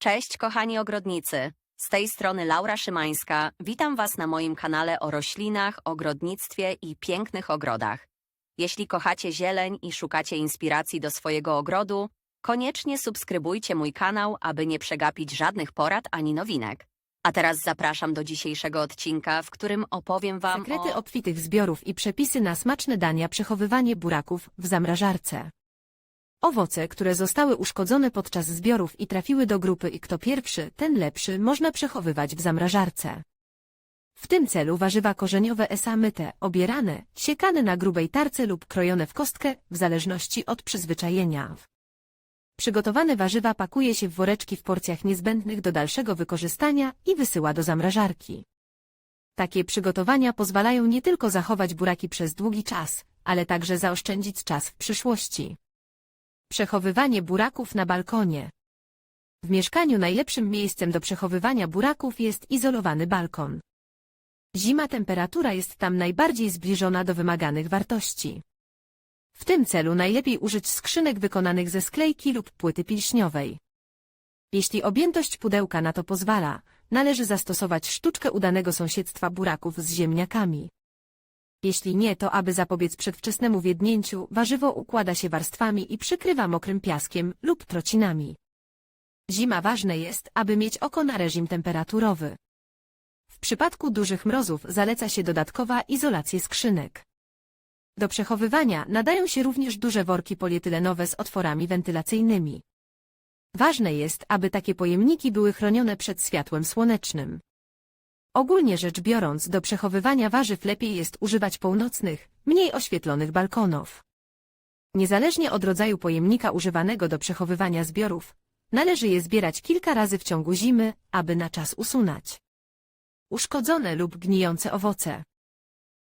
Cześć kochani ogrodnicy. Z tej strony Laura Szymańska. Witam Was na moim kanale o roślinach, ogrodnictwie i pięknych ogrodach. Jeśli kochacie zieleń i szukacie inspiracji do swojego ogrodu, koniecznie subskrybujcie mój kanał, aby nie przegapić żadnych porad ani nowinek. A teraz zapraszam do dzisiejszego odcinka, w którym opowiem Wam Sekrety o... obfitych zbiorów i przepisy na smaczne dania przechowywanie buraków w zamrażarce. Owoce, które zostały uszkodzone podczas zbiorów i trafiły do grupy i kto pierwszy, ten lepszy, można przechowywać w zamrażarce. W tym celu warzywa korzeniowe esa myte, obierane, siekane na grubej tarce lub krojone w kostkę, w zależności od przyzwyczajenia. Przygotowane warzywa pakuje się w woreczki w porcjach niezbędnych do dalszego wykorzystania i wysyła do zamrażarki. Takie przygotowania pozwalają nie tylko zachować buraki przez długi czas, ale także zaoszczędzić czas w przyszłości. Przechowywanie buraków na balkonie. W mieszkaniu najlepszym miejscem do przechowywania buraków jest izolowany balkon. Zima temperatura jest tam najbardziej zbliżona do wymaganych wartości. W tym celu najlepiej użyć skrzynek wykonanych ze sklejki lub płyty pilśniowej. Jeśli objętość pudełka na to pozwala, należy zastosować sztuczkę udanego sąsiedztwa buraków z ziemniakami. Jeśli nie, to aby zapobiec przedwczesnemu wiednięciu, warzywo układa się warstwami i przykrywa mokrym piaskiem lub trocinami. Zima ważne jest, aby mieć oko na reżim temperaturowy. W przypadku dużych mrozów zaleca się dodatkowa izolacja skrzynek. Do przechowywania nadają się również duże worki polietylenowe z otworami wentylacyjnymi. Ważne jest, aby takie pojemniki były chronione przed światłem słonecznym. Ogólnie rzecz biorąc, do przechowywania warzyw lepiej jest używać północnych, mniej oświetlonych balkonów. Niezależnie od rodzaju pojemnika używanego do przechowywania zbiorów, należy je zbierać kilka razy w ciągu zimy, aby na czas usunąć uszkodzone lub gnijące owoce.